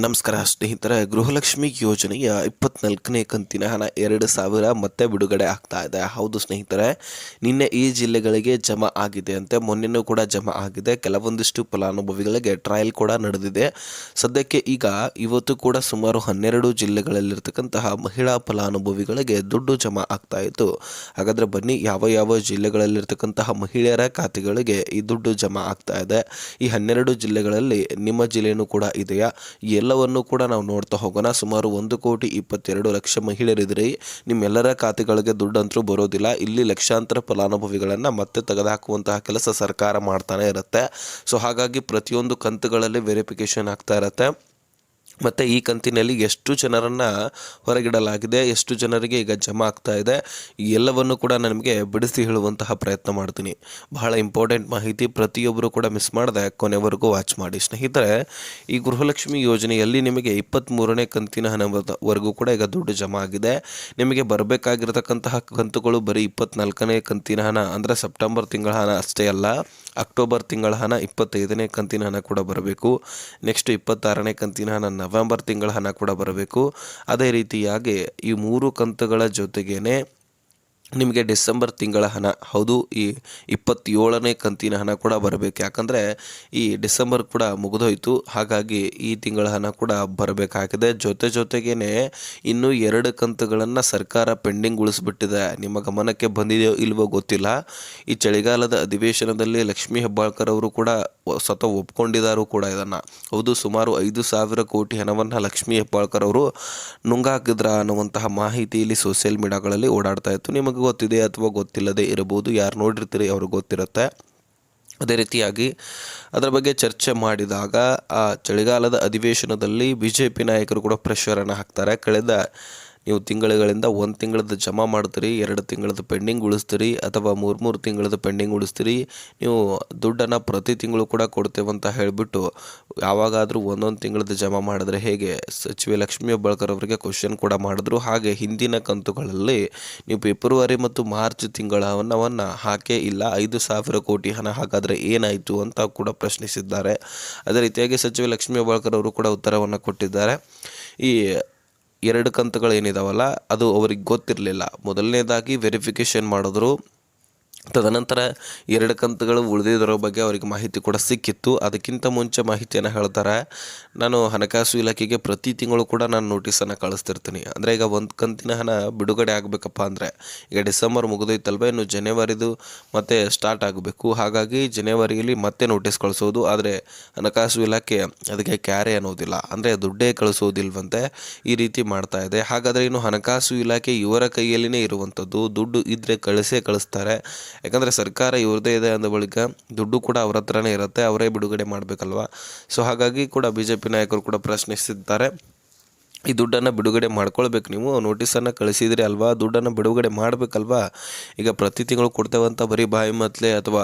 ನಮಸ್ಕಾರ, ಸ್ನೇಹಿತರೆ. ಗೃಹಲಕ್ಷ್ಮಿ ಯೋಜನೆಯ ಇಪ್ಪತ್ನಾಲ್ಕನೇ ಕಂತಿನ ಹಣ ಎರಡು ಸಾವಿರ ಮತ್ತೆ ಬಿಡುಗಡೆ ಆಗ್ತಾ ಇದೆ. ಹೌದು ಸ್ನೇಹಿತರೆ, ನಿನ್ನೆ ಈ ಜಿಲ್ಲೆಗಳಿಗೆ ಜಮಾ ಆಗಿದೆ ಅಂತೆ. ಮೊನ್ನೆನೂ ಕೂಡ ಜಮಾ ಆಗಿದೆ. ಕೆಲವೊಂದಿಷ್ಟು ಫಲಾನುಭವಿಗಳಿಗೆ ಟ್ರಯಲ್ ಕೂಡ ನಡೆದಿದೆ. ಸದ್ಯಕ್ಕೆ ಈಗ ಇವತ್ತು ಕೂಡ ಸುಮಾರು ಹನ್ನೆರಡು ಜಿಲ್ಲೆಗಳಲ್ಲಿರ್ತಕ್ಕಂತಹ ಮಹಿಳಾ ಫಲಾನುಭವಿಗಳಿಗೆ ದುಡ್ಡು ಜಮಾ ಆಗ್ತಾ ಇತ್ತು. ಹಾಗಾದರೆ ಬನ್ನಿ, ಯಾವ ಯಾವ ಜಿಲ್ಲೆಗಳಲ್ಲಿರ್ತಕ್ಕಂತಹ ಮಹಿಳೆಯರ ಖಾತೆಗಳಿಗೆ ಈ ದುಡ್ಡು ಜಮಾ ಆಗ್ತಾ ಇದೆ? ಈ ಹನ್ನೆರಡು ಜಿಲ್ಲೆಗಳಲ್ಲಿ ನಿಮ್ಮ ಜಿಲ್ಲೆಯೂ ಕೂಡ ಇದೆಯಾ? ಎಲ್ಲವನ್ನು ಕೂಡ ನಾವು ನೋಡ್ತಾ ಹೋಗೋಣ. ಸುಮಾರು ಒಂದು ಕೋಟಿ ಇಪ್ಪತ್ತೆರಡು ಲಕ್ಷ ಮಹಿಳೆಯರಿದ್ರೆ ನಿಮ್ಮೆಲ್ಲರ ಖಾತೆಗಳಿಗೆ ದುಡ್ಡಂತರೂ ಬರೋದಿಲ್ಲ. ಇಲ್ಲಿ ಲಕ್ಷಾಂತರ ಫಲಾನುಭವಿಗಳನ್ನು ಮತ್ತೆ ತೆಗೆದುಹಾಕುವಂತಹ ಕೆಲಸ ಸರ್ಕಾರ ಮಾಡ್ತಾನೆ ಇರುತ್ತೆ. ಸೊ ಹಾಗಾಗಿ ಪ್ರತಿಯೊಂದು ಕಂತುಗಳಲ್ಲಿ ವೆರಿಫಿಕೇಷನ್ ಆಗ್ತಾ ಇರುತ್ತೆ. ಮತ್ತು ಈ ಕಂತಿನಲ್ಲಿ ಎಷ್ಟು ಜನರನ್ನು ಹೊರಗಿಡಲಾಗಿದೆ, ಎಷ್ಟು ಜನರಿಗೆ ಈಗ ಜಮಾ ಆಗ್ತಾ ಇದೆ ಎಲ್ಲವನ್ನು ಕೂಡ ನಿಮಗೆ ಬಿಡಿಸಿ ಹೇಳುವಂತಹ ಪ್ರಯತ್ನ ಮಾಡ್ತೀನಿ. ಬಹಳ ಇಂಪಾರ್ಟೆಂಟ್ ಮಾಹಿತಿ ಪ್ರತಿಯೊಬ್ಬರು ಕೂಡ ಮಿಸ್ ಮಾಡದೆ ಕೊನೆವರೆಗೂ ವಾಚ್ ಮಾಡಿ. ಸ್ನೇಹಿತರೆ, ಈ ಗೃಹಲಕ್ಷ್ಮಿ ಯೋಜನೆಯಲ್ಲಿ ನಿಮಗೆ ಇಪ್ಪತ್ತ್ಮೂರನೇ ಕಂತಿನ ಹಣವರೆಗೂ ಕೂಡ ಈಗ ದುಡ್ಡು ಜಮಾ ಆಗಿದೆ. ನಿಮಗೆ ಬರಬೇಕಾಗಿರತಕ್ಕಂತಹ ಕಂತುಗಳು ಬರೀ ಇಪ್ಪತ್ನಾಲ್ಕನೇ ಕಂತಿನ ಹಣ, ಅಂದರೆ ಸೆಪ್ಟೆಂಬರ್ ತಿಂಗಳ ಹಣ ಅಷ್ಟೇ ಅಲ್ಲ, ಅಕ್ಟೋಬರ್ ತಿಂಗಳ ಹಣ ಇಪ್ಪತ್ತೈದನೇ ಕಂತಿನ ಹಣ ಕೂಡ ಬರಬೇಕು. ನೆಕ್ಸ್ಟ್ ಇಪ್ಪತ್ತಾರನೇ ಕಂತಿನ ಹಣ ನವೆಂಬರ್ ತಿಂಗಳ ಹಣ ಕೂಡ ಬರಬೇಕು. ಅದೇ ರೀತಿಯಾಗಿ ಈ ಮೂರು ಕಂತುಗಳ ಜೊತೆಗೇನೆ ನಿಮಗೆ ಡಿಸೆಂಬರ್ ತಿಂಗಳ ಹಣ, ಹೌದು, ಈ ಇಪ್ಪತ್ತೇಳನೇ ಕಂತಿನ ಹಣ ಕೂಡ ಬರಬೇಕು. ಯಾಕಂದರೆ ಈ ಡಿಸೆಂಬರ್ ಕೂಡ ಮುಗಿದೋಯ್ತು. ಹಾಗಾಗಿ ಈ ತಿಂಗಳ ಹಣ ಕೂಡ ಬರಬೇಕಾಗಿದೆ. ಜೊತೆ ಜೊತೆಗೇ ಇನ್ನೂ ಎರಡು ಕಂತುಗಳನ್ನು ಸರ್ಕಾರ ಪೆಂಡಿಂಗ್ ಉಳಿಸ್ಬಿಟ್ಟಿದೆ. ನಿಮ್ಮ ಗಮನಕ್ಕೆ ಬಂದಿದೆಯೋ ಇಲ್ವೋ ಗೊತ್ತಿಲ್ಲ. ಈ ಚಳಿಗಾಲದ ಅಧಿವೇಶನದಲ್ಲಿ ಲಕ್ಷ್ಮೀ ಹೆಬ್ಬಾಳ್ಕರ್ ಅವರು ಕೂಡ ಸ್ವತಃ ಒಪ್ಕೊಂಡಿದ್ದಾರು ಕೂಡ ಇದನ್ನು. ಹೌದು, ಸುಮಾರು ಐದು ಸಾವಿರ ಕೋಟಿ ಹಣವನ್ನು ಲಕ್ಷ್ಮೀ ಹೆಬ್ಬಾಳ್ಕರ್ ಅವರು ನುಂಗಾಕಿದ್ರ ಅನ್ನುವಂತಹ ಮಾಹಿತಿ ಇಲ್ಲಿ ಸೋಷಿಯಲ್ ಮೀಡಿಯಾಗಳಲ್ಲಿ ಓಡಾಡ್ತಾ ಇತ್ತು. ನಿಮಗೆ ಗೊತ್ತಿದೆ ಅಥವಾ ಗೊತ್ತಿಲ್ಲದೆ ಇರಬಹುದು, ಯಾರು ನೋಡಿರ್ತೀರಿ ಅವ್ರಿಗೆ ಗೊತ್ತಿರುತ್ತೆ. ಅದೇ ರೀತಿಯಾಗಿ ಅದರ ಬಗ್ಗೆ ಚರ್ಚೆ ಮಾಡಿದಾಗ, ಆ, ಚಳಿಗಾಲದ ಅಧಿವೇಶನದಲ್ಲಿ ಬಿ ನಾಯಕರು ಕೂಡ ಪ್ರೆಷರನ್ನು ಹಾಕ್ತಾರೆ. ಕಳೆದ ನೀವು ತಿಂಗಳುಗಳಿಂದ ಒಂದು ತಿಂಗಳದ್ದು ಜಮಾ ಮಾಡ್ತೀರಿ, ಎರಡು ತಿಂಗಳದ್ದು ಪೆಂಡಿಂಗ್ ಉಳಿಸ್ತೀರಿ ಅಥವಾ ಮೂರು ಮೂರು ತಿಂಗಳದ್ದು ಪೆಂಡಿಂಗ್ ಉಳಿಸ್ತೀರಿ, ನೀವು ದುಡ್ಡನ್ನು ಪ್ರತಿ ತಿಂಗಳು ಕೂಡ ಕೊಡ್ತೇವಂತ ಹೇಳಿಬಿಟ್ಟು ಯಾವಾಗಾದರೂ ಒಂದೊಂದು ತಿಂಗಳದ್ದು ಜಮಾ ಮಾಡಿದ್ರೆ ಹೇಗೆ? ಸಚಿವೆ ಲಕ್ಷ್ಮೀ ಹೆಬ್ಬಾಳ್ಕರ್ ಅವರಿಗೆ ಕ್ವಶನ್ ಕೂಡ ಮಾಡಿದ್ರು. ಹಾಗೆ ಹಿಂದಿನ ಕಂತುಗಳಲ್ಲಿ ನೀವು ಫೆಬ್ರವರಿ ಮತ್ತು ಮಾರ್ಚ್ ತಿಂಗಳ ಹಣವನ್ನು ಹಾಕೇ ಇಲ್ಲ, ಐದು ಸಾವಿರ ಕೋಟಿ ಹಣ ಹಾಗಾದರೆ ಏನಾಯಿತು ಅಂತ ಕೂಡ ಪ್ರಶ್ನಿಸಿದ್ದಾರೆ. ಅದೇ ರೀತಿಯಾಗಿ ಸಚಿವೆ ಲಕ್ಷ್ಮೀ ಹೆಬ್ಬಾಳ್ಕರ್ ಅವರು ಕೂಡ ಉತ್ತರವನ್ನು ಕೊಟ್ಟಿದ್ದಾರೆ. ಈ ಎರಡು ಕಂತುಗಳು ಏನಿದಾವಲ್ಲ ಅದು ಅವ್ರಿಗೆ ಗೊತ್ತಿರಲಿಲ್ಲ. ಮೊದಲನೇದಾಗಿ ವೆರಿಫಿಕೇಷನ್ ಮಾಡಿದ್ರು. ತದನಂತರ ಎರಡು ಕಂತುಗಳು ಉಳಿದಿದ್ದರ ಬಗ್ಗೆ ಅವರಿಗೆ ಮಾಹಿತಿ ಕೂಡ ಸಿಕ್ಕಿತ್ತು. ಅದಕ್ಕಿಂತ ಮುಂಚೆ ಮಾಹಿತಿಯನ್ನು ಹೇಳ್ತಾರೆ, ನಾನು ಹಣಕಾಸು ಇಲಾಖೆಗೆ ಪ್ರತಿ ತಿಂಗಳು ಕೂಡ ನಾನು ನೋಟಿಸನ್ನು ಕಳಿಸ್ತಿರ್ತೀನಿ. ಅಂದರೆ ಈಗ ಒಂದು ಕಂತಿನ ಹಣ ಬಿಡುಗಡೆ ಆಗಬೇಕಪ್ಪ ಅಂದರೆ, ಈಗ ಡಿಸೆಂಬರ್ ಮುಗಿದೋಯ್ತಲ್ವ, ಇನ್ನು ಜನವರಿದು ಮತ್ತೆ ಸ್ಟಾರ್ಟ್ ಆಗಬೇಕು. ಹಾಗಾಗಿ ಜನವರಿಯಲ್ಲಿ ಮತ್ತೆ ನೋಟಿಸ್ ಕಳಿಸೋದು. ಆದರೆ ಹಣಕಾಸು ಇಲಾಖೆ ಅದಕ್ಕೆ ಕ್ಯಾರೆ ಅನ್ನೋದಿಲ್ಲ. ಅಂದರೆ ದುಡ್ಡೇ ಕಳಿಸೋದಿಲ್ವಂತೆ ಈ ರೀತಿ ಮಾಡ್ತಾ ಇದೆ. ಹಾಗಾದರೆ ಇನ್ನು ಹಣಕಾಸು ಇಲಾಖೆ ಇವರ ಕೈಯಲ್ಲಿನೇ ಇರುವಂಥದ್ದು ದುಡ್ಡು ಇದ್ದರೆ ಕಳಿಸೇ ಕಳಿಸ್ತಾರೆ. ಯಾಕಂದರೆ ಸರ್ಕಾರ ಇವ್ರದ್ದೇ ಇದೆ ಅಂದ ಬಳಿಕ ದುಡ್ಡು ಕೂಡ ಅವ್ರ ಹತ್ರನೇ ಇರುತ್ತೆ, ಅವರೇ ಬಿಡುಗಡೆ ಮಾಡಬೇಕಲ್ವಾ? ಸೊ ಹಾಗಾಗಿ ಕೂಡ ಬಿ ಜೆ ಪಿ ನಾಯಕರು ಕೂಡ ಪ್ರಶ್ನಿಸಿದ್ದಾರೆ. ಈ ದುಡ್ಡನ್ನು ಬಿಡುಗಡೆ ಮಾಡ್ಕೊಳ್ಬೇಕು ನೀವು. ನೋಟಿಸನ್ನು ಕಳಿಸಿದ್ರಿ ಅಲ್ವಾ? ದುಡ್ಡನ್ನು ಬಿಡುಗಡೆ ಮಾಡಬೇಕಲ್ವಾ? ಈಗ ಪ್ರತಿ ತಿಂಗಳು ಕೊಡ್ತೇವಂತ ಬರೀ ಬಾಯಿ ಮತ್ತಲೆ ಅಥವಾ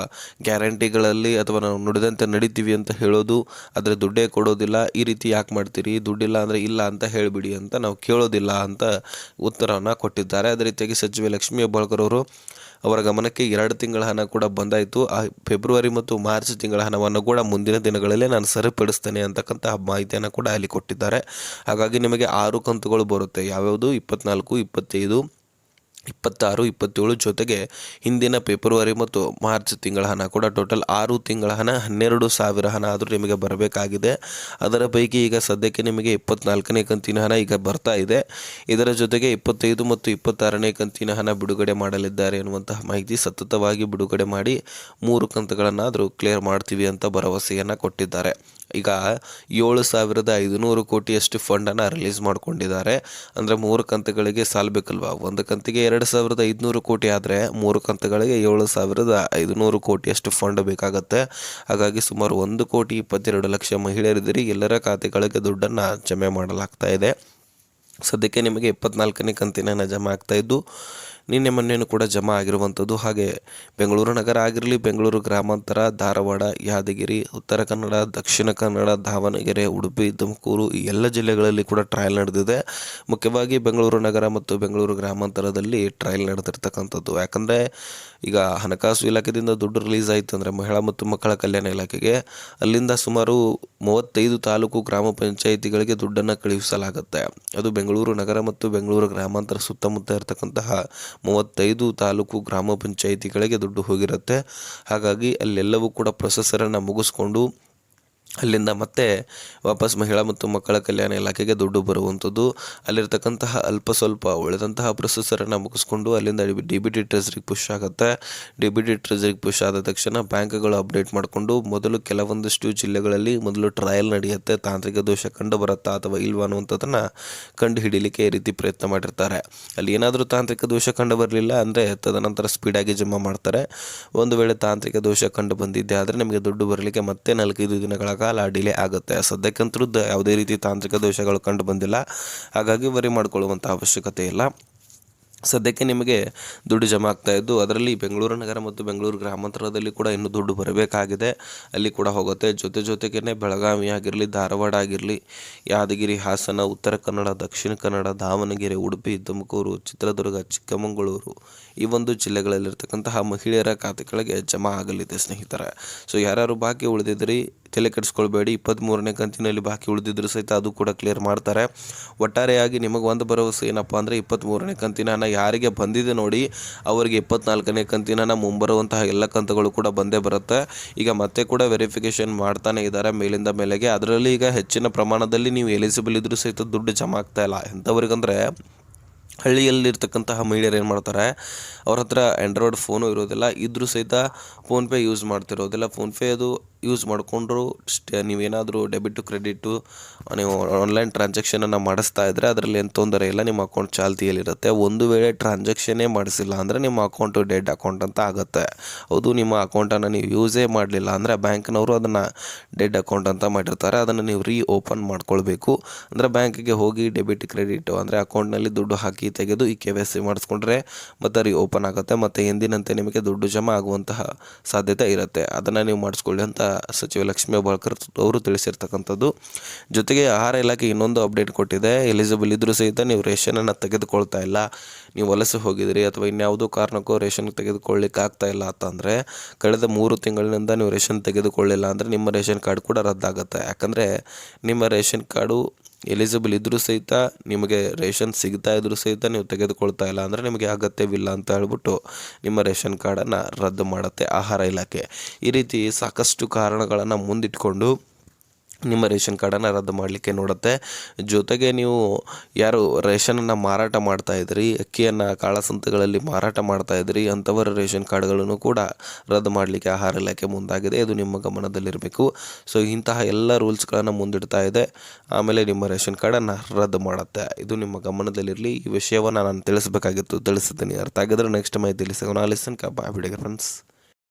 ಗ್ಯಾರಂಟಿಗಳಲ್ಲಿ ಅಥವಾ ನಾವು ನುಡಿದಂತೆ ನಡೀತೀವಿ ಅಂತ ಹೇಳೋದು, ಆದರೆ ದುಡ್ಡೇ ಕೊಡೋದಿಲ್ಲ. ಈ ರೀತಿ ಯಾಕೆ ಮಾಡ್ತೀರಿ? ದುಡ್ಡಿಲ್ಲ ಅಂದರೆ ಇಲ್ಲ ಅಂತ ಹೇಳಿಬಿಡಿ ಅಂತ ನಾವು ಕೇಳೋದಿಲ್ಲ ಅಂತ ಉತ್ತರವನ್ನು ಕೊಟ್ಟಿದ್ದಾರೆ. ಅದೇ ರೀತಿಯಾಗಿ ಸಚಿವೆ ಲಕ್ಷ್ಮೀ ಹೆಬ್ಬಾಳ್ಕರ್ ಅವರು ಅವರ ಗಮನಕ್ಕೆ ಎರಡು ತಿಂಗಳ ಹಣ ಕೂಡ ಬಂದಾಯಿತು. ಆ ಫೆಬ್ರವರಿ ಮತ್ತು ಮಾರ್ಚ್ ತಿಂಗಳ ಹಣವನ್ನು ಕೂಡ ಮುಂದಿನ ದಿನಗಳಲ್ಲೇ ನಾನು ಸರಿಪಡಿಸ್ತೇನೆ ಅಂತಕ್ಕಂತಹ ಮಾಹಿತಿಯನ್ನು ಕೂಡ ಅಲ್ಲಿ ಕೊಟ್ಟಿದ್ದಾರೆ. ಹಾಗಾಗಿ ನಿಮಗೆ ಆರು ಕಂತುಗಳು ಬರುತ್ತೆ. ಯಾವ್ಯಾವುದು? ಇಪ್ಪತ್ನಾಲ್ಕು, ಇಪ್ಪತ್ತೈದು ಇಪ್ಪತ್ತಾರು, ಇಪ್ಪತ್ತೇಳು ಜೊತೆಗೆ ಹಿಂದಿನ ಫೆಬ್ರವರಿ ಮತ್ತು ಮಾರ್ಚ್ ತಿಂಗಳ ಹಣ ಕೂಡ ಟೋಟಲ್ ಆರು ತಿಂಗಳ ಹಣ, ಹನ್ನೆರಡು ಸಾವಿರ ಹಣ ಆದರೂ ನಿಮಗೆ ಬರಬೇಕಾಗಿದೆ. ಅದರ ಪೈಕಿ ಈಗ ಸದ್ಯಕ್ಕೆ ನಿಮಗೆ ಇಪ್ಪತ್ನಾಲ್ಕನೇ ಕಂತಿನ ಹಣ ಈಗ ಬರ್ತಾ ಇದೆ. ಇದರ ಜೊತೆಗೆ ಇಪ್ಪತ್ತೈದು ಮತ್ತು ಇಪ್ಪತ್ತಾರನೇ ಕಂತಿನ ಹಣ ಬಿಡುಗಡೆ ಮಾಡಲಿದ್ದಾರೆ ಎನ್ನುವಂತಹ ಮಾಹಿತಿ ಸತತವಾಗಿ ಬಿಡುಗಡೆ ಮಾಡಿ ಮೂರು ಕಂತುಗಳನ್ನಾದರೂ ಕ್ಲಿಯರ್ ಮಾಡ್ತೀವಿ ಅಂತ ಭರವಸೆಯನ್ನು ಕೊಟ್ಟಿದ್ದಾರೆ. ಈಗ ಏಳು ಸಾವಿರದ ಐದುನೂರು ಕೋಟಿಯಷ್ಟು ಫಂಡನ್ನು ರಿಲೀಸ್ ಮಾಡಿಕೊಂಡಿದ್ದಾರೆ. ಅಂದರೆ ಮೂರು ಕಂತುಗಳಿಗೆ ಸಾಲಬೇಕಲ್ವಾ ಒಂದು ಕಂತಿಗೆ ಎರಡು ಸಾವಿರದ ಐದುನೂರು ಕೋಟಿ ಆದರೆ ಮೂರು ಕಂತುಗಳಿಗೆ ಏಳು ಸಾವಿರದ ಐದುನೂರು ಕೋಟಿಯಷ್ಟು ಫಂಡ್ ಬೇಕಾಗುತ್ತೆ. ಹಾಗಾಗಿ ಸುಮಾರು ಒಂದು ಕೋಟಿ ಇಪ್ಪತ್ತೆರಡು ಲಕ್ಷ ಮಹಿಳೆಯರಿದ್ದರೆ ಎಲ್ಲರ ಖಾತೆಗಳಿಗೆ ದುಡ್ಡನ್ನು ಜಮೆ ಮಾಡಲಾಗ್ತಾ ಇದೆ. ಸದ್ಯಕ್ಕೆ ನಿಮಗೆ ಇಪ್ಪತ್ನಾಲ್ಕನೇ ಕಂತಿನ ಜಮೆ ಜಮಾ ಆಗ್ತಾ ಇದ್ದು ನಿನ್ನೆ ಮೊನ್ನೆಯೂ ಕೂಡ ಜಮಾ ಆಗಿರುವಂಥದ್ದು. ಹಾಗೆ ಬೆಂಗಳೂರು ನಗರ ಆಗಿರಲಿ, ಬೆಂಗಳೂರು ಗ್ರಾಮಾಂತರ, ಧಾರವಾಡ, ಯಾದಗಿರಿ, ಉತ್ತರ ಕನ್ನಡ, ದಕ್ಷಿಣ ಕನ್ನಡ, ದಾವಣಗೆರೆ, ಉಡುಪಿ, ತುಮಕೂರು ಈ ಎಲ್ಲ ಜಿಲ್ಲೆಗಳಲ್ಲಿ ಕೂಡ ಟ್ರಯಲ್ ನಡೆದಿದೆ. ಮುಖ್ಯವಾಗಿ ಬೆಂಗಳೂರು ನಗರ ಮತ್ತು ಬೆಂಗಳೂರು ಗ್ರಾಮಾಂತರದಲ್ಲಿ ಟ್ರಯಲ್ ನಡೆದಿರ್ತಕ್ಕಂಥದ್ದು. ಯಾಕಂದರೆ ಈಗ ಹಣಕಾಸು ಇಲಾಖೆಯಿಂದ ದುಡ್ಡು ರಿಲೀಸ್ ಆಯಿತು ಅಂದರೆ ಮಹಿಳಾ ಮತ್ತು ಮಕ್ಕಳ ಕಲ್ಯಾಣ ಇಲಾಖೆಗೆ ಅಲ್ಲಿಂದ ಸುಮಾರು ಮೂವತ್ತೈದು ತಾಲೂಕು ಗ್ರಾಮ ಪಂಚಾಯಿತಿಗಳಿಗೆ ದುಡ್ಡನ್ನು ಕಳುಹಿಸಲಾಗುತ್ತೆ. ಅದು ಬೆಂಗಳೂರು ನಗರ ಮತ್ತು ಬೆಂಗಳೂರು ಗ್ರಾಮಾಂತರ ಸುತ್ತಮುತ್ತ ಇರತಕ್ಕಂತಹ ಮೂವತ್ತೈದು ತಾಲೂಕು ಗ್ರಾಮ ಪಂಚಾಯಿತಿಗಳಿಗೆ ದುಡ್ಡು ಹೋಗಿರುತ್ತೆ. ಹಾಗಾಗಿ ಅಲ್ಲೆಲ್ಲವೂ ಕೂಡ ಪ್ರೊಸೆಸರನ್ನು ಮುಗಿಸ್ಕೊಂಡು ಅಲ್ಲಿಂದ ಮತ್ತೆ ವಾಪಸ್ ಮಹಿಳಾ ಮತ್ತು ಮಕ್ಕಳ ಕಲ್ಯಾಣ ಇಲಾಖೆಗೆ ದುಡ್ಡು ಬರುವಂಥದ್ದು. ಅಲ್ಲಿರ್ತಕ್ಕಂತಹ ಅಲ್ಪ ಸ್ವಲ್ಪ ಉಳಿದಂತಹ ಪ್ರೊಸೆಸರನ್ನು ಮುಗಿಸ್ಕೊಂಡು ಅಲ್ಲಿಂದ ಡಿ ಬಿ ಟಿ ಟ್ರೆಜರಿಗೆ ಪುಷ್ ಆಗುತ್ತೆ. ಡಿ ಬಿ ಟಿ ಟ್ರೆಜರಿಗೆ ಪುಷ್ ಆದ ತಕ್ಷಣ ಬ್ಯಾಂಕ್ಗಳು ಅಪ್ಡೇಟ್ ಮಾಡಿಕೊಂಡು ಮೊದಲು ಕೆಲವೊಂದಷ್ಟು ಜಿಲ್ಲೆಗಳಲ್ಲಿ ಮೊದಲು ಟ್ರಯಲ್ ನಡೆಯುತ್ತೆ. ತಾಂತ್ರಿಕ ದೋಷ ಕಂಡು ಬರುತ್ತಾ ಅಥವಾ ಇಲ್ವಾ ಅನ್ನುವಂಥದ್ದನ್ನು ಕಂಡು ಹಿಡಿಯಲಿಕ್ಕೆ ಈ ರೀತಿ ಪ್ರಯತ್ನ ಮಾಡಿರ್ತಾರೆ. ಅಲ್ಲಿ ಏನಾದರೂ ತಾಂತ್ರಿಕ ದೋಷ ಕಂಡು ಬರಲಿಲ್ಲ ಅಂದರೆ ತದನಂತರ ಸ್ಪೀಡಾಗಿ ಜಮಾ ಮಾಡ್ತಾರೆ. ಒಂದು ವೇಳೆ ತಾಂತ್ರಿಕ ದೋಷ ಕಂಡು ಬಂದಿದ್ದೆ ಆದರೆ ನಿಮಗೆ ದುಡ್ಡು ಬರಲಿಕ್ಕೆ ಮತ್ತೆ ನಾಲ್ಕೈದು ದಿನಗಳ ಕಾಲ ಡಿಲೇ ಆಗುತ್ತೆ. ಸದ್ಯಕ್ಕಂತರೂ ಯಾವುದೇ ರೀತಿ ತಾಂತ್ರಿಕ ದೋಷಗಳು ಕಂಡು ಬಂದಿಲ್ಲ. ಹಾಗಾಗಿ ವರಿ ಮಾಡಿಕೊಳ್ಳುವಂಥ ಅವಶ್ಯಕತೆ ಇಲ್ಲ. ಸದ್ಯಕ್ಕೆ ನಿಮಗೆ ದುಡ್ಡು ಜಮಾ ಆಗ್ತಾ ಇದ್ದು, ಅದರಲ್ಲಿ ಬೆಂಗಳೂರು ನಗರ ಮತ್ತು ಬೆಂಗಳೂರು ಗ್ರಾಮಾಂತರದಲ್ಲಿ ಕೂಡ ಇನ್ನೂ ದುಡ್ಡು ಬರಬೇಕಾಗಿದೆ. ಅಲ್ಲಿ ಕೂಡ ಹೋಗುತ್ತೆ. ಜೊತೆ ಜೊತೆಗೇ ಬೆಳಗಾವಿ ಆಗಿರಲಿ, ಧಾರವಾಡ ಆಗಿರಲಿ, ಯಾದಗಿರಿ, ಹಾಸನ, ಉತ್ತರ ಕನ್ನಡ, ದಕ್ಷಿಣ ಕನ್ನಡ, ದಾವಣಗೆರೆ, ಉಡುಪಿ, ತುಮಕೂರು, ಚಿತ್ರದುರ್ಗ, ಚಿಕ್ಕಮಗಳೂರು ಈ ಒಂದು ಜಿಲ್ಲೆಗಳಲ್ಲಿರ್ತಕ್ಕಂತಹ ಮಹಿಳೆಯರ ಖಾತೆಗಳಿಗೆ ಜಮಾ ಆಗಲಿದೆ ಸ್ನೇಹಿತರೆ. ಸೊ ಯಾರ್ಯಾರು ಬಾಕಿ ಉಳಿದಿದ್ರಿ ತಲೆ ಕೆಡಿಸ್ಕೊಳ್ಬೇಡಿ ಇಪ್ಪತ್ತ್ಮೂರನೇ ಕಂತಿನಲ್ಲಿ ಬಾಕಿ ಉಳಿದಿದ್ರು ಸಹಿತ ಅದು ಕೂಡ ಕ್ಲಿಯರ್ ಮಾಡ್ತಾರೆ. ಒಟ್ಟಾರೆಯಾಗಿ ನಿಮಗೆ ಒಂದು ಭರವಸೆ ಏನಪ್ಪ ಅಂದರೆ ಇಪ್ಪತ್ತ್ಮೂರನೇ ಕಂತಿನ ಹಣ ಯಾರಿಗೆ ಬಂದಿದೆ ನೋಡಿ, ಅವರಿಗೆ ಇಪ್ಪತ್ನಾಲ್ಕನೇ ಕಂತಿನ ಹಣ ಮುಂಬರುವಂತಹ ಎಲ್ಲ ಕಂತುಗಳು ಕೂಡ ಬಂದೇ ಬರುತ್ತೆ. ಈಗ ಮತ್ತೆ ಕೂಡ ವೆರಿಫಿಕೇಷನ್ ಮಾಡ್ತಾನೆ ಇದ್ದಾರೆ ಮೇಲಿಂದ ಮೇಲೆಗೆ. ಅದರಲ್ಲಿ ಈಗ ಹೆಚ್ಚಿನ ಪ್ರಮಾಣದಲ್ಲಿ ನೀವು ಎಲಿಜಿಬಲ್ ಇದ್ದರೂ ಸಹಿತ ದುಡ್ಡು ಜಮಾ ಆಗ್ತಾ ಇಲ್ಲ. ಎಂಥವ್ರಿಗಂದರೆ ಹಳ್ಳಿಯಲ್ಲಿರ್ತಕ್ಕಂತಹ ಮಹಿಳೆಯರು ಏನು ಮಾಡ್ತಾರೆ, ಅವ್ರ ಹತ್ರ ಆ್ಯಂಡ್ರಾಯ್ಡ್ ಫೋನು ಇರೋದಿಲ್ಲ. ಇದ್ರೂ ಸಹಿತ ಫೋನ್ಪೇ ಯೂಸ್ ಮಾಡ್ತಿರೋದಿಲ್ಲ. ಫೋನ್ಪೇ ಅದು ಯೂಸ್ ಮಾಡಿಕೊಂಡ್ರು ನೀವೇನಾದರೂ ಡೆಬಿಟು ಕ್ರೆಡಿಟು ನೀವು ಆನ್ಲೈನ್ ಟ್ರಾನ್ಸಾಕ್ಷನನ್ನು ಮಾಡಿಸ್ತಾ ಇದ್ದರೆ ಅದರಲ್ಲಿ ಏನು ತೊಂದರೆ ಇಲ್ಲ, ನಿಮ್ಮ ಅಕೌಂಟ್ ಚಾಲ್ತಿಯಲ್ಲಿರುತ್ತೆ. ಒಂದು ವೇಳೆ ಟ್ರಾನ್ಸಾಕ್ಷನೇ ಮಾಡಿಸಿಲ್ಲ ಅಂದರೆ ನಿಮ್ಮ ಅಕೌಂಟು ಡೆಡ್ ಅಕೌಂಟ್ ಅಂತ ಆಗುತ್ತೆ. ಹೌದು, ನಿಮ್ಮ ಅಕೌಂಟನ್ನು ನೀವು ಯೂಸೇ ಮಾಡಲಿಲ್ಲ ಅಂದರೆ ಬ್ಯಾಂಕ್ನವರು ಅದನ್ನು ಡೆಡ್ ಅಕೌಂಟ್ ಅಂತ ಮಾಡಿರ್ತಾರೆ. ಅದನ್ನು ನೀವು ರೀ ಓಪನ್ ಮಾಡ್ಕೊಳ್ಬೇಕು. ಅಂದರೆ ಬ್ಯಾಂಕಿಗೆ ಹೋಗಿ ಡೆಬಿಟ್ ಕ್ರೆಡಿಟ್ ಅಂದರೆ ಅಕೌಂಟ್ನಲ್ಲಿ ದುಡ್ಡು ಹಾಕಿ ತೆಗೆದು ಈ ಕೆ ವೈ ಸಿ ಮಾಡಿಸ್ಕೊಂಡ್ರೆ ಮತ್ತೆ ರೀ ಓಪನ್ ಆಗುತ್ತೆ. ಮತ್ತು ಎಂದಿನಂತೆ ನಿಮಗೆ ದುಡ್ಡು ಜಮಾ ಆಗುವಂತಹ ಸಾಧ್ಯತೆ ಇರುತ್ತೆ. ಅದನ್ನು ನೀವು ಮಾಡಿಸ್ಕೊಳ್ಳಿ ಅಂತ ಸಚಿವ ಲಕ್ಷ್ಮೀ ಬಾಳ್ಕರ್ ಅವರು ತಿಳಿಸಿರ್ತಕ್ಕಂಥದ್ದು. ಜೊತೆಗೆ ಆಹಾರ ಇಲಾಖೆ ಇನ್ನೊಂದು ಅಪ್ಡೇಟ್ ಕೊಟ್ಟಿದೆ. ಎಲಿಜಿಬಲ್ ಇದ್ದರೂ ಸಹಿತ ನೀವು ರೇಷನನ್ನು ತೆಗೆದುಕೊಳ್ತಾ ಇಲ್ಲ. ನೀವು ವಲಸೆ ಹೋಗಿದ್ರಿ ಅಥವಾ ಇನ್ಯಾವುದೋ ಕಾರಣಕ್ಕೂ ರೇಷನ್ ತೆಗೆದುಕೊಳ್ಳಿಕ್ಕೆ ಆಗ್ತಾ ಇಲ್ಲ ಅಂತಂದರೆ ಕಳೆದ ಮೂರು ತಿಂಗಳಿನಿಂದ ನೀವು ರೇಷನ್ ತೆಗೆದುಕೊಳ್ಳಿಲ್ಲ ಅಂದರೆ ನಿಮ್ಮ ರೇಷನ್ ಕಾರ್ಡ್ ಕೂಡ ರದ್ದಾಗುತ್ತೆ. ಯಾಕಂದರೆ ನಿಮ್ಮ ರೇಷನ್ ಕಾರ್ಡು ಎಲಿಜಿಬಲ್ ಇದ್ದರೂ ಸಹಿತ ನಿಮಗೆ ರೇಷನ್ ಸಿಗ್ತಾ ಇದ್ರೂ ಸಹಿತ ನೀವು ತೆಗೆದುಕೊಳ್ತಾ ಇಲ್ಲ ಅಂದರೆ ನಿಮಗೆ ಅಗತ್ಯವಿಲ್ಲ ಅಂತ ಹೇಳ್ಬಿಟ್ಟು ನಿಮ್ಮ ರೇಷನ್ ಕಾರ್ಡನ್ನು ರದ್ದು ಮಾಡುತ್ತೆ ಆಹಾರ ಇಲಾಖೆ. ಈ ರೀತಿ ಸಾಕಷ್ಟು ಕಾರಣಗಳನ್ನು ಮುಂದಿಟ್ಕೊಂಡು ನಿಮ್ಮ ರೇಷನ್ ಕಾರ್ಡನ್ನು ರದ್ದು ಮಾಡಲಿಕ್ಕೆ ನೋಡುತ್ತೆ. ಜೊತೆಗೆ ನೀವು ಯಾರು ರೇಷನನ್ನು ಮಾರಾಟ ಮಾಡ್ತಾ ಇದ್ರಿ, ಅಕ್ಕಿಯನ್ನು ಕಾಳಸಂತೆಗಳಲ್ಲಿ ಮಾರಾಟ ಮಾಡ್ತಾ ಇದ್ರಿ, ಅಂಥವರ ರೇಷನ್ ಕಾರ್ಡ್ಗಳನ್ನು ಕೂಡ ರದ್ದು ಮಾಡಲಿಕ್ಕೆ ಆಹಾರ ಇಲಾಖೆ ಮುಂದಾಗಿದೆ. ಇದು ನಿಮ್ಮ ಗಮನದಲ್ಲಿರಬೇಕು. ಸೊ ಇಂತಹ ಎಲ್ಲ ರೂಲ್ಸ್ಗಳನ್ನು ಮುಂದಿಡ್ತಾ ಇದೆ. ಆಮೇಲೆ ನಿಮ್ಮ ರೇಷನ್ ಕಾರ್ಡನ್ನು ರದ್ದು ಮಾಡುತ್ತೆ. ಇದು ನಿಮ್ಮ ಗಮನದಲ್ಲಿರಲಿ. ಈ ವಿಷಯವನ್ನು ನಾನು ತಿಳಿಸಬೇಕಾಗಿತ್ತು. ತಿಳಿಸಿದ್ದೀನಿ. ಅರ್ಥ ಆಗಿದ್ರೆ ನೆಕ್ಸ್ಟ್ ಮಾಹಿತಿ ಸಿಗೋಣ ಲಿಸನ್ ಕಬ್ಬ ಬಿಡಿಗೆ ಫ್ರೆಂಡ್ಸ್